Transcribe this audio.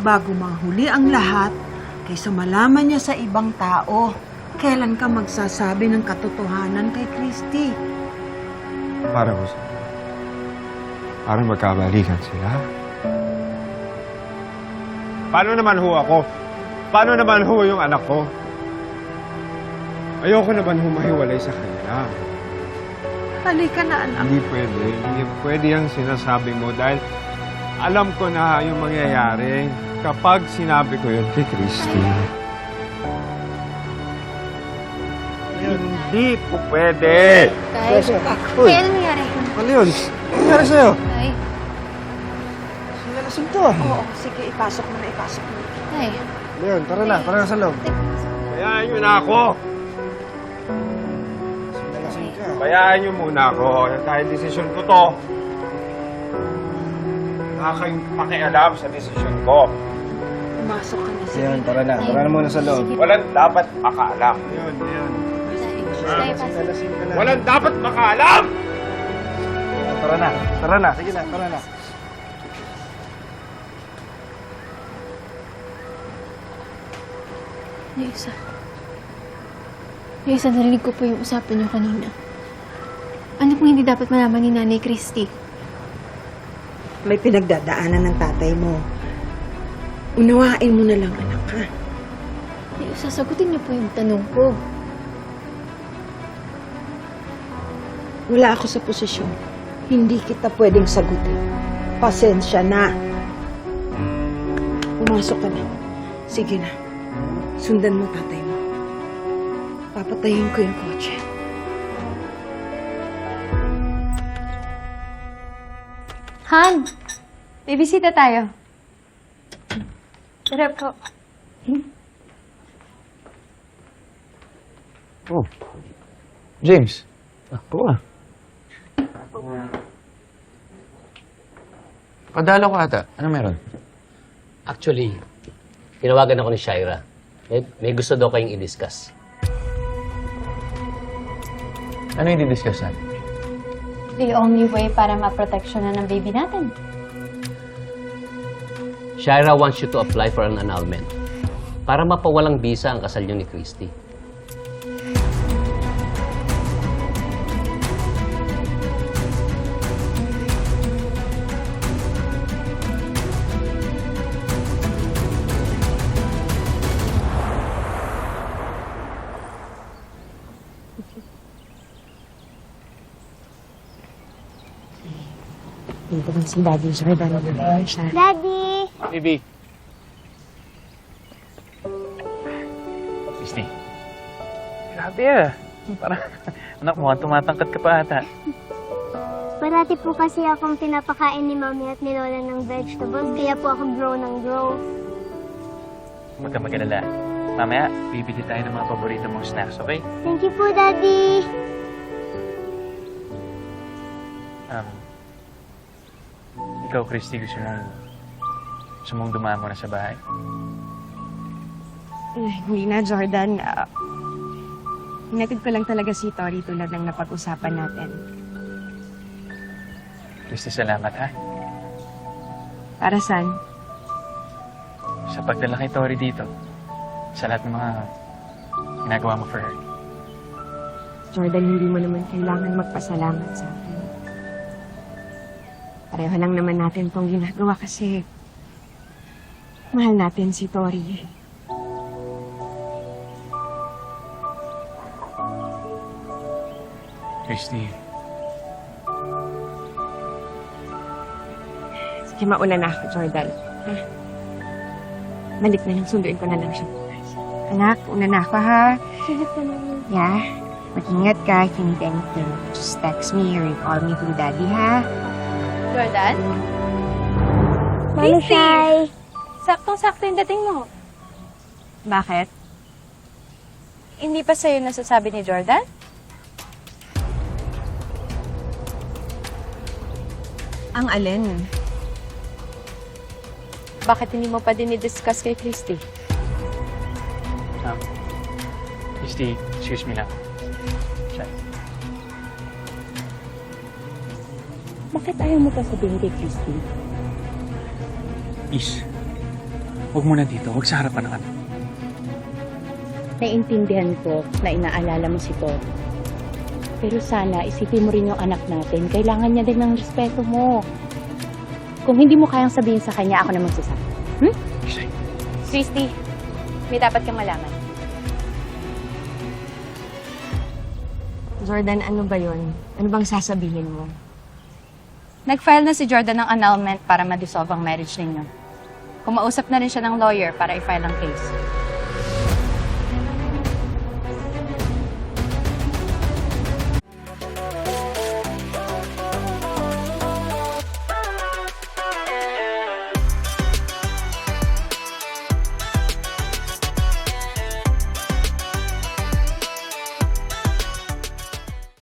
bago mahuli ang lahat, kaysa malaman niya sa ibang tao, kailan ka magsasabi ng katotohanan kay Christy? Para ko sa... Para magkabalikan sila. Paano naman ho ako? Paano naman ho yung anak ko? Ayoko naman humahiwalay sa kanya. Halika na, anak. Hindi pwede. Hindi pwede yung sinasabi mo dahil alam ko na yung mangyayari kapag sinabi ko yun kay Christy. Hindi po pwede. Tay, Uy, Tay, ano nangyari? ano yun? Ano nangyari sa'yo? Tay, Sinalasing to. Oo, sige, ipasok mo na, ipasok mo. tay. Leon, tara na. Tara na sa loob. Bayaan nyo na ako. Bayaan nyo muna ako. Dahil desisyon ko to. Wala kayong pakialam sa desisyon ko. Pumasok ka na, sige. Leon, tara na. Tara na muna sa loob. Walang dapat makaalam. Yun, yun. Tay, pasok. Walang dapat makaalam! Tara na. Tara na. Sige na, tara na. May isa. May isa, narinig ko po yung usapan niyo kanina. Ano pong hindi dapat malaman ni Nanay Christy? May pinagdadaanan ng tatay mo. Unawain mo na lang, anak, ha? May isa, sagutin niyo po yung tanong ko. Wala ako sa posisyon. Hindi kita pwedeng sagutin. Pasensya na. Pumasok ka na. Sige na. Sundan mo tatay mo. Papatayin ko yung kotse. Han! Bibisita tayo. Tara po. Oh. James. Ako ah. Padalo ka ata. Ano meron? Actually, tinawagan ako ni Shaira. May, may gusto daw kayong i-discuss. Ano yung didiscuss natin? The only way para ma-protection na ng baby natin. Shaira wants you to apply for an annulment para mapawalang bisa ang kasal niyo ni Christy. Dito lang si Daddy Jordan. siya. Daddy! Baby. Christy. Grabe ah. Parang, anak mo, tumatangkad ka pa ata. Parati po kasi akong pinapakain ni Mami at ni Lola ng vegetables, kaya po ako grow ng grow. Huwag ka mag-alala. Mamaya, bibili tayo ng mga paborito mong snacks, okay? Thank you po, Daddy! Um, ikaw, Christy, gusto mong, gusto mong dumaan muna sa bahay. Eh, hindi na, Jordan. Uh, hinatid ko lang talaga si Tori tulad ng napag-usapan natin. Christy, salamat ha. Para saan? Sa pagdala kay Tori dito. Sa lahat ng mga ginagawa mo for her. Jordan, hindi mo naman kailangan magpasalamat sa akin. Pareho lang naman natin tong ginagawa kasi mahal natin si Tori. Christy, Sige, mauna na ako, Jordan. Ha? Balik na lang, sunduin ko na lang siya. Anak, una na ako, ha? Sige po, Mami. Yeah? Mag-ingat ka. If you need anything, just text me or call me through Daddy, ha? Jordan? Sai! Saktong-sakto yung dating mo. Bakit? Hindi pa sa'yo nasasabi ni Jordan? Ang alin? Bakit hindi mo pa din i-discuss kay Christy? um, Christy, excuse me lang. Bakit ayaw mo pa sabihin kay Christy? Please, Huwag muna dito. Huwag sa harapan ng anak. Naiintindihan ko na inaalala mo si Tori. Pero sana isipin mo rin yung anak natin. Kailangan niya din ng respeto mo. Kung hindi mo kayang sabihin sa kanya, ako na magsasabi. Hmm? Christy, may dapat kang malaman. Jordan, ano ba yon? Ano bang sasabihin mo? Nag-file na si Jordan ng annulment para ma-dissolve ang marriage ninyo. Kumausap na rin siya ng lawyer para i-file ang case.